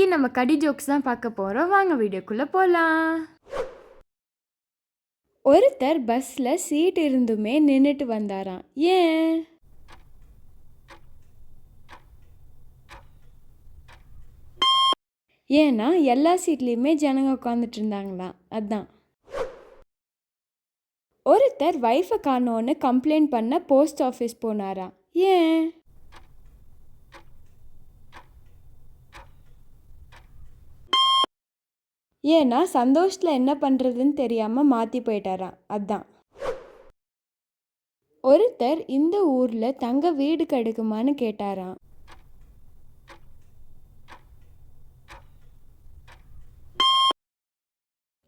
இன்னைக்கு நம்ம கடி ஜோக்ஸ் தான் பார்க்க போகிறோம் வாங்க வீடியோக்குள்ளே போகலாம் ஒருத்தர் பஸ்ஸில் சீட் இருந்துமே நின்றுட்டு வந்தாராம். ஏன்? ஏன்னா எல்லா சீட்லேயுமே ஜனங்க உட்காந்துட்டு இருந்தாங்களாம். அதான். ஒருத்தர் ஒய்ஃபை காணோன்னு கம்ப்ளைண்ட் பண்ண போஸ்ட் ஆஃபீஸ் போனாராம். ஏன்? ஏன்னா சந்தோஷத்தில் என்ன பண்ணுறதுன்னு தெரியாமல் மாற்றி போயிட்டாராம். அதான். ஒருத்தர் இந்த ஊரில் தங்க வீடு கிடைக்குமான்னு கேட்டாராம்.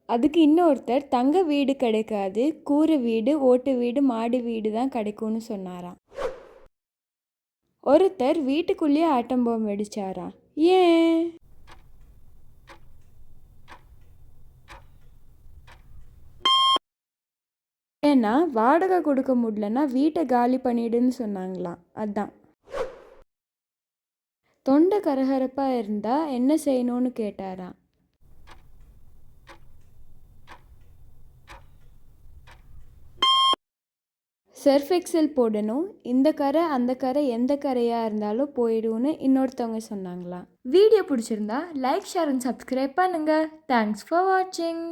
அதுக்கு இன்னொருத்தர் தங்க வீடு கிடைக்காது கூரை வீடு ஓட்டு வீடு மாடி வீடு தான் கிடைக்கும்னு சொன்னாராம். ஒருத்தர் வீட்டுக்குள்ளேயே ஆட்டம்போம் பாம்பு வெடிச்சாராம். ஏன்? ஏன்னா வாடகை கொடுக்க முடியலன்னா வீட்டை காலி பண்ணிடுன்னு சொன்னாங்களாம். அதான். தொண்டை கரகரப்பாக இருந்தால் என்ன செய்யணும்னு கேட்டாராம் சர்ஃப் எக்ஸல் போடணும். இந்த கரை அந்த கரை எந்த கரையாக இருந்தாலும் போயிடும்னு இன்னொருத்தவங்க சொன்னாங்களாம். வீடியோ பிடிச்சிருந்தா லைக் ஷேர் அண்ட் சப்ஸ்கிரைப் பண்ணுங்கள் தேங்க்ஸ் ஃபார் வாட்சிங்